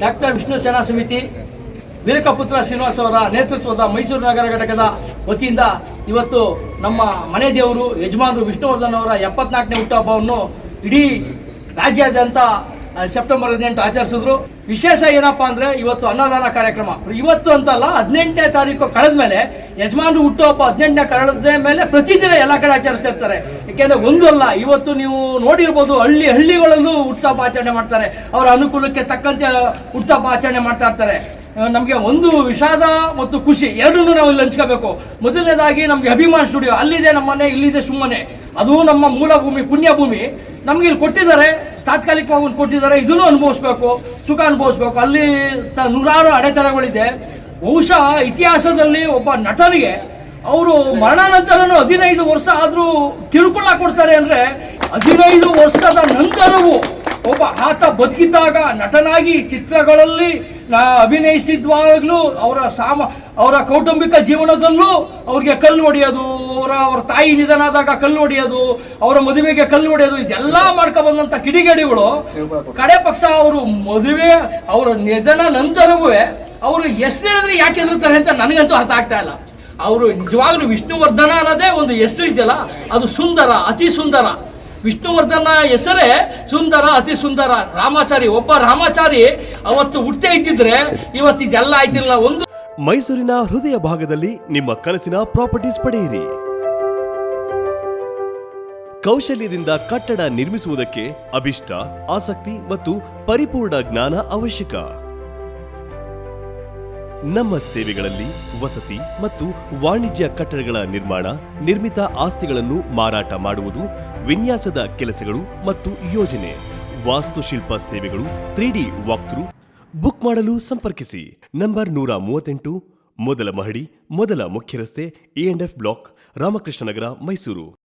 Doctor Vishnu ಸೇನಾ ಸಮಿತಿ, ವೀರಕಪುತ್ರ ಶ್ರೀನಿವಾಸ ಅವರ ನೇತೃತ್ವದ ಮೈಸೂರು ನಗರ ಘಟಕದ ವತಿಯಿಂದ ಇವತ್ತು ನಮ್ಮ ಮನೆ ದೇವರು ಯಜಮಾನರು ವಿಷ್ಣುವರ್ಧನ್ ಅವರ ಎಪ್ಪತ್ನಾಲ್ಕನೇ ಹುಟ್ಟುಹಬ್ಬವನ್ನು ಇಡೀ ರಾಜ್ಯಾದ್ಯಂತ ಸೆಪ್ಟೆಂಬರ್ ಹದಿನೆಂಟು ಆಚರಿಸಿದ್ರು. ವಿಶೇಷ ಏನಪ್ಪ ಅಂದ್ರೆ ಇವತ್ತು ಅನ್ನದಾನ ಕಾರ್ಯಕ್ರಮ. ಇವತ್ತು ಅಂತಲ್ಲ ಹದಿನೆಂಟನೇ ತಾರೀಕು ಕಳೆದ ಮೇಲೆ ಯಜಮಾನರು ಹುಟ್ಟುಹಬ್ಬ ಹದಿನೆಂಟನೇ ಕಳೆದ ಮೇಲೆ ಪ್ರತಿದಿನ ಎಲ್ಲ ಕಡೆ ಆಚರಿಸ್ತಾ ಇರ್ತಾರೆ. ಯಾಕೆಂದ್ರೆ ಒಂದಲ್ಲ ಇವತ್ತು ನೀವು ನೋಡಿರ್ಬೋದು ಹಳ್ಳಿ ಹಳ್ಳಿಗಳಲ್ಲೂ ಹುಟ್ಟುಹಬ್ಬ ಆಚರಣೆ ಮಾಡ್ತಾರೆ. ಅವರ ಅನುಕೂಲಕ್ಕೆ ತಕ್ಕಂತೆ ಹುಟ್ಟುಹಬ್ಬ ಆಚರಣೆ ಮಾಡ್ತಾ ಇರ್ತಾರೆ. ನಮಗೆ ಒಂದು ವಿಷಾದ ಮತ್ತು ಖುಷಿ, ಎರಡನ್ನೂ ನಾವು ಇಲ್ಲಿ ಹಂಚ್ಕೋಬೇಕು. ಮೊದಲನೇದಾಗಿ ನಮಗೆ ಅಭಿಮಾನ ಸ್ಟುಡಿಯೋ ಅಲ್ಲಿದೆ ನಮ್ಮನೆ, ಇಲ್ಲಿದೆ ಸುಮ್ಮನೆ. ಅದು ನಮ್ಮ ಮೂಲ ಭೂಮಿ ಪುಣ್ಯ ಭೂಮಿ ನಮ್ಗೆ ಇಲ್ಲಿ ಕೊಟ್ಟಿದ್ದಾರೆ. ತಾತ್ಕಾಲಿಕವಾಗಿ ಒಂದು ಕೊಟ್ಟಿದ್ದಾರೆ, ಇದನ್ನು ಅನುಭವಿಸ್ಬೇಕು, ಸುಖ ಅನುಭವಿಸ್ಬೇಕು. ಅಲ್ಲಿ ತ ನೂರಾರು ಅಡೆತಡೆಗಳಿದೆ. ಬಹುಶಃ ಇತಿಹಾಸದಲ್ಲಿ ಒಬ್ಬ ನಟನಿಗೆ ಅವರು ಮರಣಾನಂತರನೂ ಹದಿನೈದು ವರ್ಷ ಆದರೂ ಕಿರುಕುಳ ಕೊಡ್ತಾರೆ ಅಂದರೆ ಹದಿನೈದು ವರ್ಷದ ಆತ ಬದುಕಿದ್ದಾಗ ನಟನಾಗಿ ಚಿತ್ರಗಳಲ್ಲಿ ಅಭಿನಯಿಸಿದ್ವಾಗಲೂ ಅವರ ಸಾಮ, ಅವರ ಕೌಟುಂಬಿಕ ಜೀವನದಲ್ಲೂ ಅವ್ರಿಗೆ ಕಲ್ಲು ಹೊಡೆಯೋದು, ಅವರ, ಅವ್ರ ತಾಯಿ ನಿಧನ ಆದಾಗ ಕಲ್ಲು ಹೊಡೆಯೋದು, ಅವರ ಮದುವೆಗೆ ಕಲ್ಲು ಹೊಡೆಯೋದು, ಇದೆಲ್ಲ ಮಾಡ್ಕೊ ಬಂದಂಥ ಕಿಡಿಗೇಡಿಗಳು ಕಡೆ ಪಕ್ಷ ಅವರು ಮದುವೆ, ಅವರ ನಿಧನ ನಂತರವೂ ಅವರು ಎಷ್ಟು ಹೇಳಿದ್ರೆ ಯಾಕೆ ಎದುರುತ್ತಾರೆ ಅಂತ ನನಗಂತೂ ಅರ್ಥ ಆಗ್ತಾ ಇಲ್ಲ. ಅವರು ನಿಜವಾಗ್ಲೂ ವಿಷ್ಣುವರ್ಧನ ಅನ್ನೋದೇ ಒಂದು ಹೆಸರು ಇದೆಯಲ್ಲ, ಅದು ಸುಂದರ, ಅತಿ ಸುಂದರ. ವಿಷ್ಣುವರ್ಧನ ಹೆಸರೇ ಸುಂದರ, ಅತಿ ಸುಂದರ. ರಾಮಾಚಾರಿ, ಒಬ್ಬ ರಾಮಾಚಾರಿ ಅವತ್ತು ಹುಟ್ಟೆ ಇದ್ದಿದ್ರೆ ಇವತ್ತು ಇದೆಲ್ಲ ಆಯ್ತಿಲ್ಲ. ಒಂದು ಮೈಸೂರಿನ ಹೃದಯ ಭಾಗದಲ್ಲಿ ನಿಮ್ಮ ಕನಸಿನ ಪ್ರಾಪರ್ಟೀಸ್ ಪಡೆಯಿರಿ. ಕೌಶಲ್ಯದಿಂದ ಕಟ್ಟಡ ನಿರ್ಮಿಸುವುದಕ್ಕೆ ಅಭಿಷ್ಟ, ಆಸಕ್ತಿ ಮತ್ತು ಪರಿಪೂರ್ಣ ಜ್ಞಾನ ಅವಶ್ಯಕ. ನಮ್ಮ ಸೇವೆಗಳಲ್ಲಿ ವಸತಿ ಮತ್ತು ವಾಣಿಜ್ಯ ಕಟ್ಟಡಗಳ ನಿರ್ಮಾಣ, ನಿರ್ಮಿತ ಆಸ್ತಿಗಳನ್ನು ಮಾರಾಟ ಮಾಡುವುದು, ವಿನ್ಯಾಸದ ಕೆಲಸಗಳು ಮತ್ತು ಯೋಜನೆ, ವಾಸ್ತುಶಿಲ್ಪ ಸೇವೆಗಳು ತ್ರೀ ಡಿ ಬುಕ್ ಮಾಡಲು ಸಂಪರ್ಕಿಸಿ. ನಂಬರ್ ನೂರ ಮೂವತ್ತೆಂಟು, ಮೊದಲ ಮಹಡಿ, ಮೊದಲ ಮುಖ್ಯ ರಸ್ತೆ A and F block, Ramakrishnanagar, Mysuru.